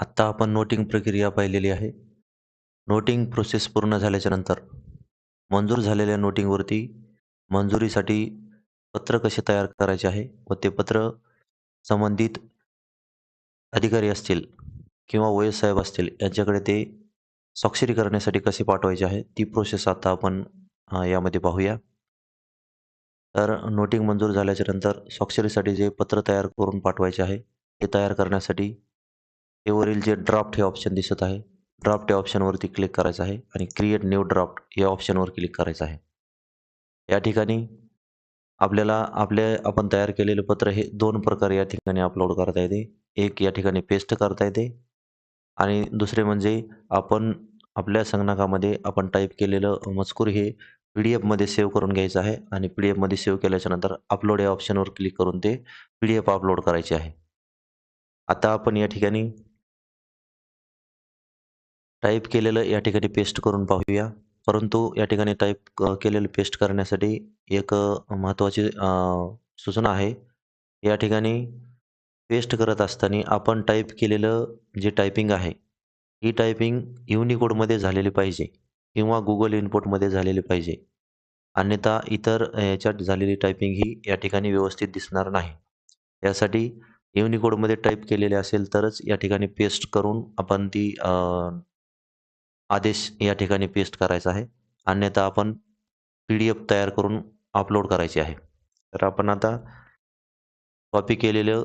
आत्ता आपण नोटिंग प्रक्रिया पाहिलेली आहे. नोटिंग प्रोसेस पूर्ण झाल्याच्यानंतर मंजूर झालेल्या नोटिंगवरती मंजुरीसाठी पत्र कसे तयार करायचे आहे व ते पत्र संबंधित अधिकारी असतील किंवा ओ साहेब असतील यांच्याकडे ते स्वाक्षरी करण्यासाठी कसे पाठवायचे आहे ती प्रोसेस आता आपण यामध्ये पाहूया. तर नोटिंग मंजूर झाल्याच्यानंतर स्वाक्षरीसाठी जे पत्र तयार करून पाठवायचे आहे ते तयार करण्यासाठी हे वरील जे ड्राफ्ट हे ऑप्शन दिसत आहे. ड्राफ्ट या ऑप्शनवरती क्लिक करायचं आहे आणि क्रिएट न्यू ड्राफ्ट या ऑप्शनवर क्लिक करायचं आहे. या ठिकाणी आपल्याला आपले आपण तयार केलेले पत्र हे दोन प्रकारे या ठिकाणी अपलोड करता येते. एक या ठिकाणी पेस्ट करता येते आणि दुसरे म्हणजे आपण आपल्या संगणकामध्ये आपण टाईप केलेलं मजकूर हे पी डी एफमध्ये सेव्ह करून घ्यायचं आहे आणि पी डी एफमध्ये सेव्ह केल्याच्यानंतर अपलोड या ऑप्शनवर क्लिक करून ते पी डी एफ अपलोड करायचे आहे. आता आपण या ठिकाणी टाईप केलेलं या ठिकाणी पेस्ट करून पाहूया. परंतु या ठिकाणी टाईप केलेलं पेस्ट करण्यासाठी एक महत्त्वाची सूचना आहे. या ठिकाणी पेस्ट करत असताना आपण टाईप केलेलं जे टायपिंग आहे ही टायपिंग युनिकोडमध्ये झालेली पाहिजे किंवा गुगल इनपुटमध्ये झालेली पाहिजे. अन्यथा इतर याच्यात झालेली टायपिंग ही या ठिकाणी व्यवस्थित दिसणार नाही. यासाठी युनिकोडमध्ये टाईप केलेले असेल तरच या ठिकाणी पेस्ट करून आपण ती आदेश या ठिकाणी पेस्ट करायचा आहे. अन्यथा आपण पी डी एफ तयार करून अपलोड करायची आहे. तर आपण आता कॉपी केलेलं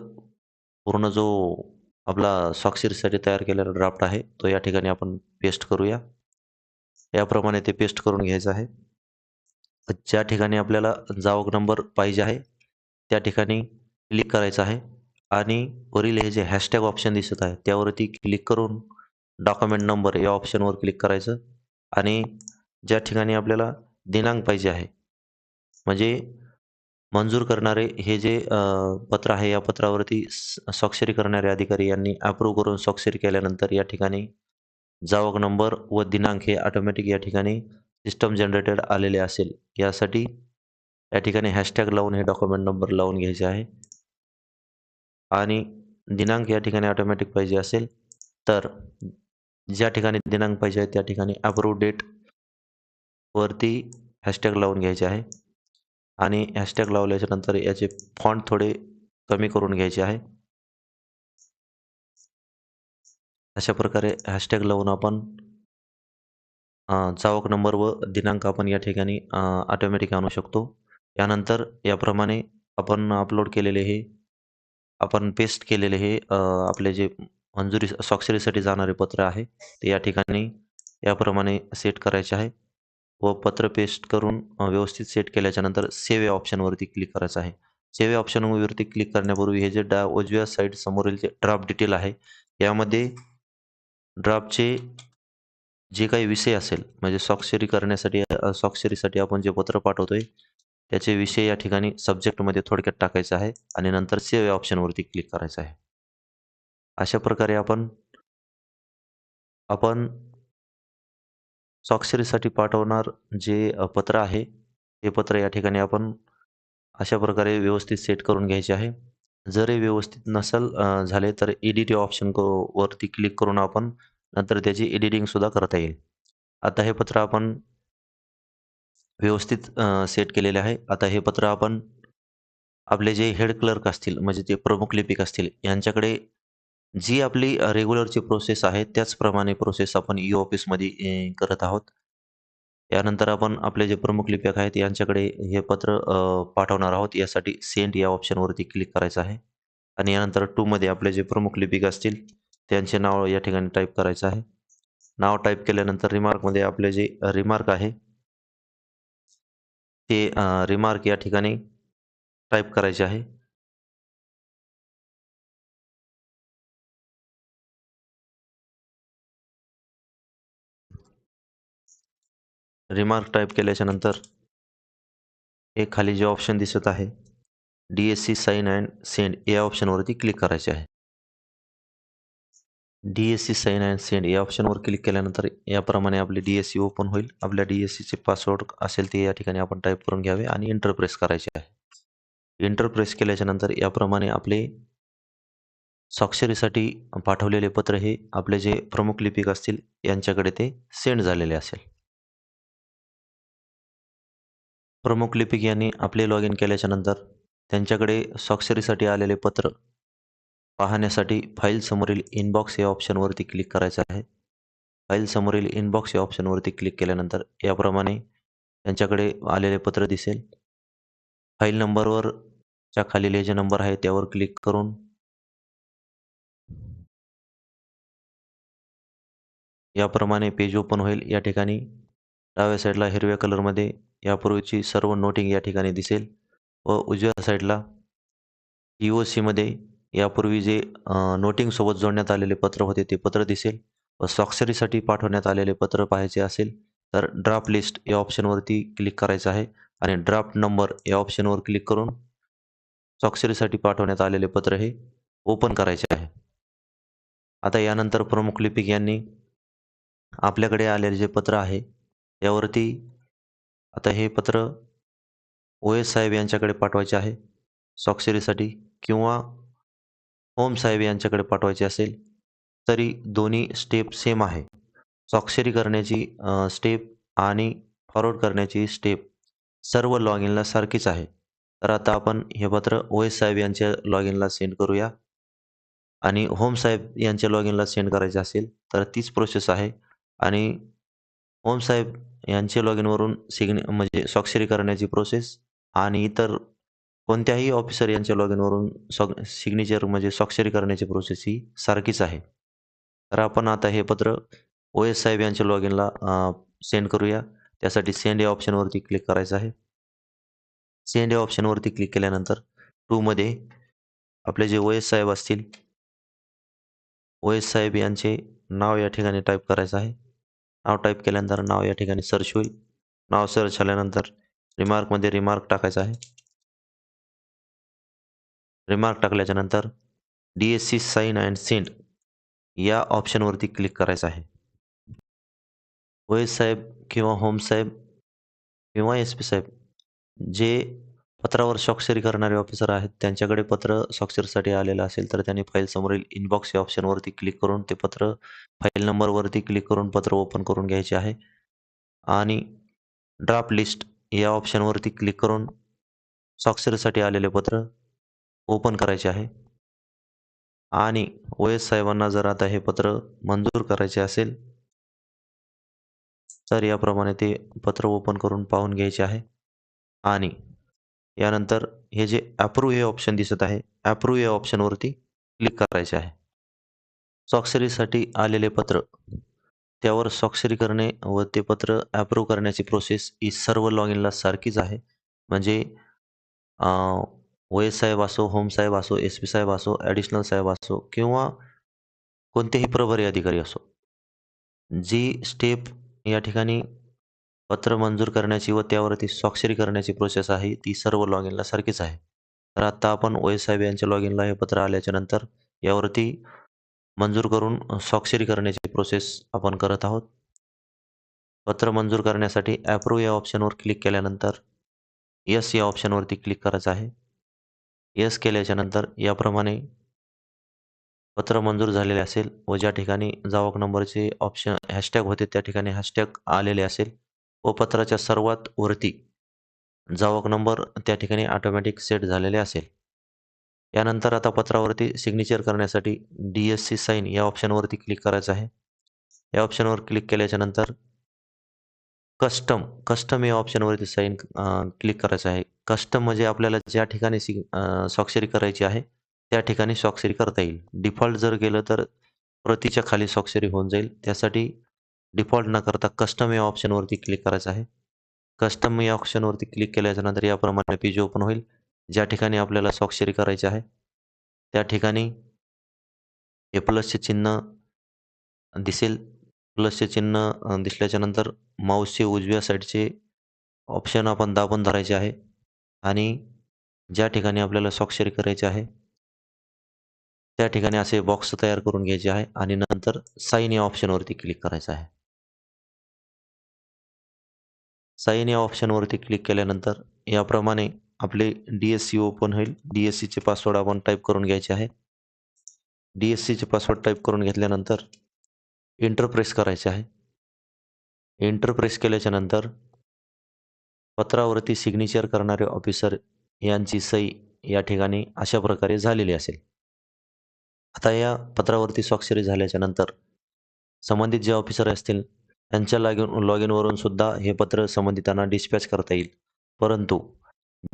पूर्ण जो आपला स्वाक्षरीसाठी तयार केलेला ड्राफ्ट आहे तो या ठिकाणी आपण पेस्ट करूया. याप्रमाणे ते पेस्ट करून घ्यायचं आहे. ज्या ठिकाणी आपल्याला जावक नंबर पाहिजे आहे त्या ठिकाणी क्लिक करायचं आहे. आणि वरील हे जे हॅशटॅग ऑप्शन दिसत आहे त्यावरती क्लिक करून डॉक्युमेंट नंबर या ऑप्शनवर क्लिक करायचं. आणि ज्या ठिकाणी आपल्याला दिनांक पाहिजे आहे म्हणजे मंजूर करणारे हे जे पत्र आहे या पत्रावरती स्वाक्षरी करणारे अधिकारी यांनी अप्रूव्ह करून स्वाक्षरी केल्यानंतर या ठिकाणी जावक नंबर व दिनांक हे ऑटोमॅटिक या ठिकाणी सिस्टम जनरेटेड आलेले असेल. यासाठी या ठिकाणी हॅशटॅग लावून हे डॉक्युमेंट नंबर लावून घ्यायचे आहे. आणि दिनांक या ठिकाणी ऑटोमॅटिक पाहिजे असेल तर ज्या ठिकाणी दिनांक पाहिजे आहे त्या ठिकाणी अप्रूव्ह डेट वरती हॅशटॅग लावून घ्यायचे आहे. आणि हॅशटॅग लावल्याच्या नंतर याचे फॉन्ट थोडे कमी करून घ्यायचे आहे. अशा प्रकारे हॅशटॅग लावून आपण चावक नंबर व दिनांक आपण या ठिकाणी ऑटोमॅटिक आणू शकतो. यानंतर याप्रमाणे आपण अपलोड केलेले हे आपण पेस्ट केलेले हे आपले जे मंजुरी स्वाक्षरीसाठी जाणारे पत्र आहे. ते या ठिकाणी याप्रमाणे सेट करायचे आहे व पत्र पेस्ट करून व्यवस्थित सेट केल्याच्यानंतर सेव्ह या ऑप्शनवरती क्लिक करायचं आहे. सेव्ह या ऑप्शनवरती क्लिक करण्यापूर्वी हे जे डा उजव्या साईड समोरील जे ड्राफ्ट डिटेल आहे यामध्ये ड्राफ्टचे जे काही विषय असेल म्हणजे स्वाक्षरी करण्यासाठी स्वाक्षरीसाठी आपण जे पत्र पाठवतोय त्याचे विषय या ठिकाणी सब्जेक्टमध्ये थोडक्यात टाकायचं आहे आणि नंतर सेव्ह या ऑप्शनवरती क्लिक करायचं आहे. अशा प्रकारे आपण आपण स्वाक्षरीसाठी पाठवणार जे पत्र आहे ते पत्र या ठिकाणी आपण अशा प्रकारे व्यवस्थित सेट करून घ्यायचे आहे. जर हे व्यवस्थित नसेल झाले तर एडिट ऑप्शन वरती क्लिक करून आपण नंतर त्याची एडिटिंगसुद्धा करता येईल. आता हे पत्र आपण व्यवस्थित सेट केलेले आहे. आता हे पत्र आपण आपले जे हेड क्लर्क असतील म्हणजे ते प्रमुख लिपिक असतील यांच्याकडे जी आपली रेग्युलरची प्रोसेस आहे त्याचप्रमाणे प्रोसेस आपण e ई ऑफिसमध्ये करत आहोत. यानंतर आपण आपले जे प्रमुख लिपिक आहेत यांच्याकडे हे पत्र पाठवणार आहोत. यासाठी सेंड या ऑप्शनवरती क्लिक करायचं आहे. आणि यानंतर टूमध्ये आपले जे प्रमुख लिपिक असतील त्यांचे नाव या ठिकाणी टाईप करायचं आहे. नाव टाईप केल्यानंतर रिमार्कमध्ये आपले जे रिमार्क आहे ते रिमार्क या ठिकाणी टाईप करायचे आहे. रिमार्क टाईप केल्याच्यानंतर हे खाली जे ऑप्शन दिसत आहे D S C sign and send या ऑप्शनवरती क्लिक करायचे आहे. D S C sign and send या ऑप्शनवर क्लिक केल्यानंतर याप्रमाणे आपली डी एस सी ओपन होईल. आपल्या डी एस सीचे पासवर्ड असेल ते या ठिकाणी आपण टाईप करून घ्यावे आणि इंटरप्रेस करायचे आहे. इंटरप्रेस केल्याच्यानंतर याप्रमाणे आपले स्वाक्षरीसाठी पाठवलेले पत्र हे आपले जे प्रमुख लिपिक असतील यांच्याकडे ते सेंड झालेले असेल. प्रमुख लिपिक यांनी आपले लॉग इन केल्याच्यानंतर त्यांच्याकडे स्वाक्षरीसाठी आलेले पत्र पाहण्यासाठी फाईलसमोरील इनबॉक्स या ऑप्शनवरती क्लिक करायचं आहे. फाईलसमोरील इनबॉक्स या ऑप्शनवरती क्लिक केल्यानंतर याप्रमाणे त्यांच्याकडे आलेले पत्र दिसेल. फाईल नंबरवर च्या खालील जे नंबर आहे त्यावर क्लिक करून याप्रमाणे पेज ओपन होईल. या ठिकाणी डाव्या साईडला हिरव्या कलरमध्ये यापूर्वीची सर्व नोटिंग या ठिकाणी दिसेल व उजव्या साईडला ई ओ सीमध्ये यापूर्वी जे नोटिंगसोबत जोडण्यात आलेले पत्र होते ते पत्र दिसेल व स्वाक्षरीसाठी पाठवण्यात आलेले पत्र पाहायचे असेल तर ड्राफ्ट लिस्ट या ऑप्शनवरती क्लिक करायचं आहे आणि ड्राफ्ट नंबर या ऑप्शनवर क्लिक करून स्वाक्षरीसाठी पाठवण्यात आलेले पत्र हे ओपन करायचे आहे. आता यानंतर प्रमुख लिपिक यांनी आपल्याकडे आलेले जे पत्र आहे यावरती आता हे पत्र ओ एस साहेब यांच्याकडे पाठवायचे आहे स्वाक्षरीसाठी किंवा ओम साहेब यांच्याकडे पाठवायचे असेल तरी दोन्ही स्टेप सेम आहे. स्वाक्षरी करण्याची स्टेप आणि फॉरवर्ड करण्याची स्टेप सर्व लॉगिनला सारखीच आहे. तर आता आपण हे पत्र ओ एस साहेब यांच्या लॉगिनला सेंड करूया. आणि होम साहेब यांच्या लॉगिनला सेंड करायचे असेल तर तीच प्रोसेस आहे आणि होम साहेब यांचे लॉग इनवरून सिग्ने म्हणजे स्वाक्षरी करण्याची प्रोसेस आणि इतर कोणत्याही ऑफिसर यांच्या लॉगिनवरून सॉ सिग्नेचर म्हणजे स्वाक्षरी करण्याची प्रोसेस ही सारखीच आहे. तर आपण आता हे पत्र ओ एस साहेब यांच्या लॉगिनला इनला सेंड करूया. त्यासाठी सेंड या ऑप्शनवरती क्लिक करायचं आहे. सेंड या ऑप्शनवरती क्लिक केल्यानंतर टूमध्ये आपले जे ओ एस साहेब असतील ओ एस साहेब यांचे नाव या ठिकाणी टाइप करायचं आहे. नाव टाईप केल्यानंतर नाव या ठिकाणी सर्च होईल. नाव सर्च झाल्यानंतर रिमार्कमध्ये रिमार्क टाकायचा आहे. रिमार्क टाकल्याच्या नंतर डी-एस-सी साइन अँड सेंड या ऑप्शनवरती क्लिक करायचं आहे. ओ.एस. साहेब किंवा होम साहेब किंवा एस-पी साहेब जे पत्रावर स्वाक्षरी करणारे ऑफिसर आहेत त्यांच्याकडे पत्र स्वाक्षरीसाठी आलेलं असेल तर त्यांनी फाईल समोरील इनबॉक्स या ऑप्शनवरती क्लिक करून ते पत्र फाईल नंबरवरती क्लिक करून पत्र ओपन करून घ्यायचे आहे. आणि ड्राफ्ट लिस्ट या ऑप्शनवरती क्लिक करून स्वाक्षरीसाठी आलेले पत्र ओपन करायचे आहे. आणि ओ एस साहेबांना जर आता हे पत्र मंजूर करायचे असेल तर याप्रमाणे ते पत्र ओपन करून पाहून घ्यायचे आहे. आणि यानंतर हे जे अप्रूव्ह हे ऑप्शन दिसत आहे, अप्रूव्ह या ऑप्शनवरती क्लिक करायचे आहे. स्वाक्षरीसाठी आलेले पत्र त्यावर स्वाक्षरी करणे व ते पत्र अप्रूव्ह करण्याची प्रोसेस ही सर्व लॉग इनला सारखीच आहे. म्हणजे ओ एस साहेब असो, होम साहेब असो, एस-पी साहेब असो, ॲडिशनल साहेब असो किंवा कोणतेही प्रभारी अधिकारी असो. जी स्टेप या ठिकाणी पत्र मंजूर करण्याची व त्यावरती स्वाक्षरी करण्याची प्रोसेस आहे ती सर्व लॉगिनला सारखीच आहे. तर आत्ता आपण ओ.एस. साहेब यांच्या लॉगिनला हे पत्र आल्याच्यानंतर यावरती मंजूर करून स्वाक्षरी करण्याची प्रोसेस आपण करत आहोत. पत्र मंजूर करण्यासाठी ॲप्रूव्ह या ऑप्शनवर क्लिक केल्यानंतर यस या ऑप्शनवरती क्लिक करायचं आहे. यस केल्याच्यानंतर याप्रमाणे पत्र मंजूर झालेले असेल व ज्या ठिकाणी जावक नंबरचे ऑप्शन हॅशटॅग होते त्या ठिकाणी हॅशटॅग आलेले असेल व पत्राच्या सर्वात वरती जावक नंबर त्या ठिकाणी ऑटोमॅटिक सेट झालेले असेल. यानंतर आता पत्रावरती सिग्नेचर करण्यासाठी डी-एस-सी साईन या ऑप्शनवरती क्लिक करायचं आहे. या ऑप्शनवर क्लिक केल्याच्यानंतर कस्टम, कस्टम या ऑप्शनवरती साईन क्लिक करायचं आहे. कस्टम म्हणजे आपल्याला ज्या ठिकाणी सिग स्वाक्षरी करायची आहे त्या ठिकाणी स्वाक्षरी करता येईल. डिफॉल्ट जर गेलं तर प्रतीच्या खाली स्वाक्षरी होऊन जाईल. त्यासाठी डिफॉल्ट न करता कस्टम या ऑप्शनवरती क्लिक करायचं आहे. कस्टम या ऑप्शनवरती क्लिक केल्याच्यानंतर याप्रमाणे पेज ओपन होईल. ज्या ठिकाणी आपल्याला स्वाक्षरी करायची आहे त्या ठिकाणी हे प्लसचे चिन्ह दिसेल. प्लसचे चिन्ह दिसल्याच्यानंतर माऊसचे उजव्या साईडचे ऑप्शन आपण दाबून धरायचे आहे आणि ज्या ठिकाणी आपल्याला स्वाक्षरी करायची आहे त्या ठिकाणी असे बॉक्स तयार करून घ्यायचे आहे आणि नंतर साईन या ऑप्शनवरती क्लिक करायचं आहे. साईन या ऑप्शनवरती क्लिक केल्यानंतर याप्रमाणे आपले डी-एस-सी ओपन होईल. डी-एस-सीचे पासवर्ड आपण टाइप करून घ्यायचे आहे. डी एस सीचे पासवर्ड टाईप करून घेतल्यानंतर इंटरप्रेस करायचे आहे इंटरप्रेस केल्याच्यानंतर पत्रावरती सिग्नेचर करणारे ऑफिसर यांची सही या ठिकाणी अशा प्रकारे झालेली असेल आता या पत्रावरती स्वाक्षरी झाल्याच्यानंतर संबंधित जे ऑफिसर असतील त्यांच्या लॉगिन लॉग इनवरून सुद्धा हे पत्र संबंधितांना डिस्पॅच करता येईल. परंतु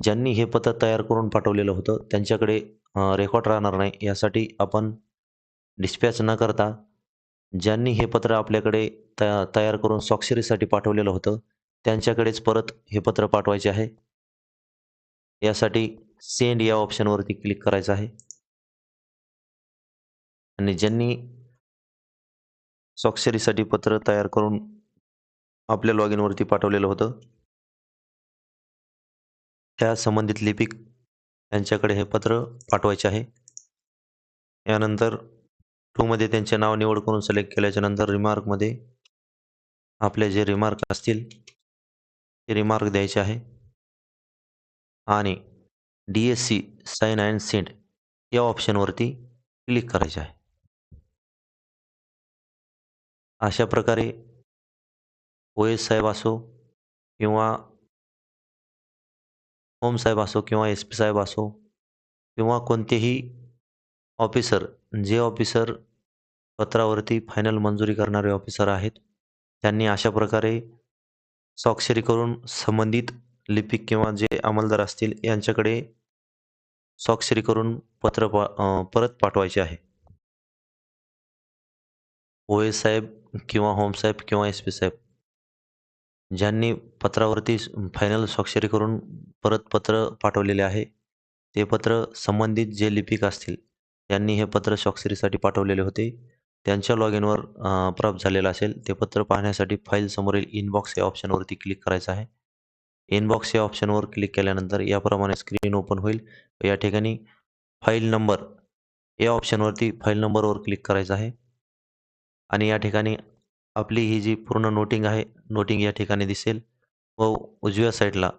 ज्यांनी हे पत्र तयार करून पाठवलेलं होतं त्यांच्याकडे रेकॉर्ड राहणार नाही. यासाठी आपण डिस्पॅच न करता ज्यांनी हे पत्र आपल्याकडे तया तयार करून स्वाक्षरीसाठी पाठवलेलं होतं त्यांच्याकडेच परत हे पत्र पाठवायचे आहे. यासाठी सेंड या ऑप्शनवरती क्लिक करायचं आहे. आणि ज्यांनी स्वाक्षरीसाठी पत्र तयार करून आपल्या लॉग इनवरती पाठवलेलं होतं. त्या संबंधित लिपिक यांच्याकडे हे पत्र पाठवायचे आहे. यानंतर टूमध्ये त्यांचे नाव निवड करून सिलेक्ट केल्याच्यानंतर रिमार्कमध्ये आपले जे रिमार्क असतील ते रिमार्क द्यायचे आहे. आणि D S C sign and send या ऑप्शनवरती क्लिक करायचे आहे. अशा प्रकारे ओ एस साहेब असो किंवा होम साहेब असो किंवा एस पी साहेब असो किंवा कोणतेही ऑफिसर जे ऑफिसर पत्रावरती फायनल मंजुरी करणारे ऑफिसर आहेत त्यांनी अशा प्रकारे स्वाक्षरी करून संबंधित लिपिक किंवा जे अंमलदार असतील यांच्याकडे स्वाक्षरी करून पत्र पा परत पाठवायचे आहे. ओ एस साहेब किंवा होम साहेब किंवा एस पी साहेब ज्यांनी पत्रावरती फायनल स्वाक्षरी करून परत पत्र पाठवलेले आहे ते पत्र संबंधित जे लिपिक असतील त्यांनी हे पत्र स्वाक्षरीसाठी पाठवलेले होते. त्यांच्या लॉग इनवर प्राप्त झालेलं असेल ते पत्र पाहण्यासाठी फाईल समोरील इनबॉक्स या ऑप्शनवरती क्लिक करायचं आहे. इनबॉक्स या ऑप्शनवर क्लिक केल्यानंतर याप्रमाणे स्क्रीन ओपन होईल. या ठिकाणी फाईल नंबर या ऑप्शनवरती फाईल नंबरवर क्लिक करायचं आहे. आणि या ठिकाणी आपली ही जी पूर्ण नोटिंग आहे नोटिंग या ठिकाणी दिसेल. व उजव्या साईडला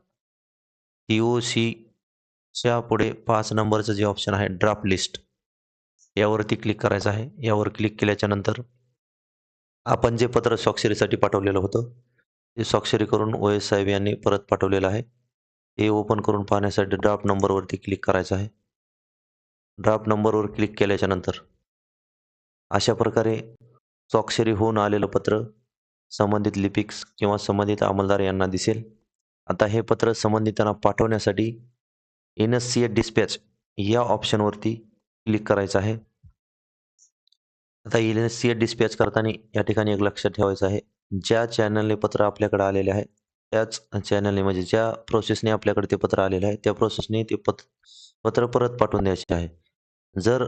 टी ओ सीच्या पुढे पाच नंबरचं जे ऑप्शन आहे ड्राफ्ट लिस्ट यावरती क्लिक करायचं आहे. यावर क्लिक केल्याच्यानंतर आपण जे पत्र स्वाक्षरीसाठी पाठवलेलं होतं ते स्वाक्षरी करून ओ एस साहेब यांनी परत पाठवलेलं आहे. ते ओपन करून पाहण्यासाठी ड्राफ्ट नंबरवरती क्लिक करायचं आहे. ड्राफ्ट नंबरवर क्लिक केल्याच्यानंतर अशा प्रकारे स्वाक्षरी होऊन आलेलं पत्र संबंधित लिपिक्स किंवा संबंधित अंमलदार यांना दिसेल. आता हे पत्र संबंधितांना पाठवण्यासाठी N S C A dispatch या ऑप्शनवरती क्लिक करायचं आहे. आता N S C A dispatch करताना या ठिकाणी एक लक्षात ठेवायचं आहे. ज्या चॅनलने पत्र आपल्याकडे आलेले आहे त्याच चॅनलने म्हणजे ज्या प्रोसेसने आपल्याकडे ते पत्र आलेलं आहे त्या प्रोसेसने ते पत्र पत्र परत पाठवून द्यायचे आहे. जर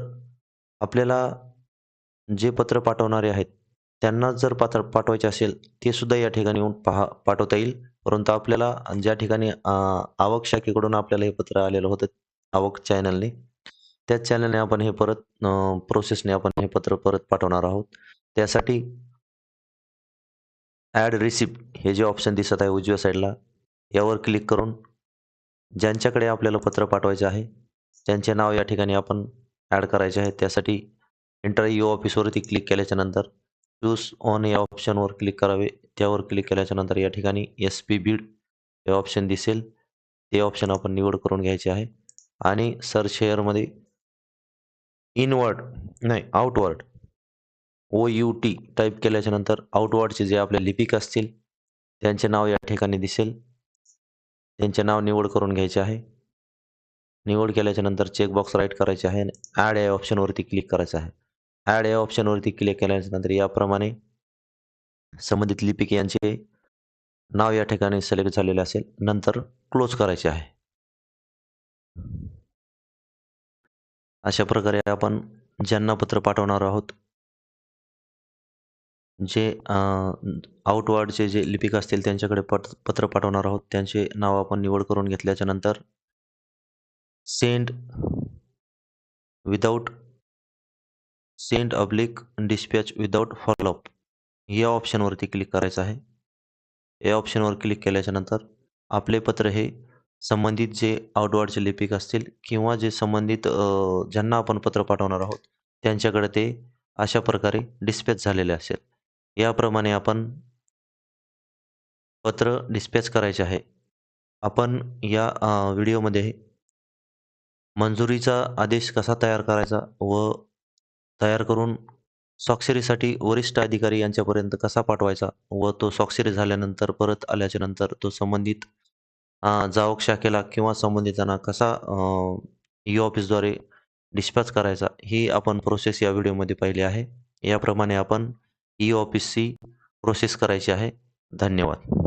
आपल्याला जे पत्र पाठवणारे आहेत त्यांना जर पात्र पाठवायचे असेल ते सुद्धा या ठिकाणी येऊन पहा पाठवता येईल. परंतु आपल्याला ज्या ठिकाणी आवक शाखेकडून आपल्याला हे पत्र आलेलं होतं आवक चॅनलने त्याच चॅनलने आपण हे परत प्रोसेसने आपण हे पत्र परत पाठवणार आहोत. त्यासाठी ॲड रिसिप्ट हे जे ऑप्शन दिसत आहे उजव्या साईडला यावर क्लिक करून ज्यांच्याकडे आपल्याला पत्र पाठवायचे आहे त्यांचे नाव या ठिकाणी आपण ॲड करायचे आहे त्यासाठी एंटर यू ऑफिसवरती क्लिक केल्याच्यानंतर चूज ऑन या ऑप्शनवर क्लिक करावे. त्यावर क्लिक केल्याच्यानंतर या ठिकाणी एस पी बीड हे ऑप्शन दिसेल. ते ऑप्शन आपण निवड करून घ्यायचे आहे. आणि सर्च शेअरमध्ये इनवर्ड नाही outward O U T type केल्याच्यानंतर आउटवर्डचे जे आपले लिपिक असतील त्यांचे नाव या ठिकाणी दिसेल. त्यांचे नाव निवड करून घ्यायचे आहे. निवड केल्याच्यानंतर चेकबॉक्स राईट करायचे आहे आणि ॲड या ऑप्शनवरती क्लिक करायचं आहे. ॲड या ऑप्शनवरती क्लिक केल्यानंतर याप्रमाणे संबंधित लिपिक यांचे नाव या ठिकाणी सिलेक्ट झालेले असेल. नंतर क्लोज करायचे आहे. अशा प्रकारे आपण ज्यांना पत्र पाठवणार आहोत जे आउटवर्डचे जे लिपिक असतील त्यांच्याकडे पट पत्र पाठवणार आहोत. त्यांचे नाव आपण निवड करून घेतल्याच्या नंतर सेंड विदाऊट सेंड अब्लिक डिस्पॅच विदाउट फॉलोअप या ऑप्शनवरती क्लिक करायचं आहे या ऑप्शनवर क्लिक केल्याच्यानंतर आपले पत्र हे संबंधित जे आउटवर्डचे लिपिक असतील किंवा जे संबंधित ज्यांना आपण पत्र पाठवणार आहोत त्यांच्याकडे ते अशा प्रकारे डिस्पॅच झालेले असेल. याप्रमाणे आपण पत्र डिस्पॅच करायचे आहे. आपण या व्हिडिओमध्ये मंजुरीचा आदेश कसा तयार करायचा व तयार करून स्वाक्षरीसाठी वरिष्ठ अधिकारी यांच्यापर्यंत कसा पाठवायचा व तो स्वाक्षरी झाल्यानंतर परत आल्याच्यानंतर तो संबंधित जावक शाखेला किंवा संबंधितांना कसा ई-ऑफिसद्वारे डिस्पॅच करायचा ही आपण प्रोसेस या व्हिडिओमध्ये पाहिली आहे. याप्रमाणे आपण ई-ऑफिसची प्रोसेस करायची आहे. धन्यवाद.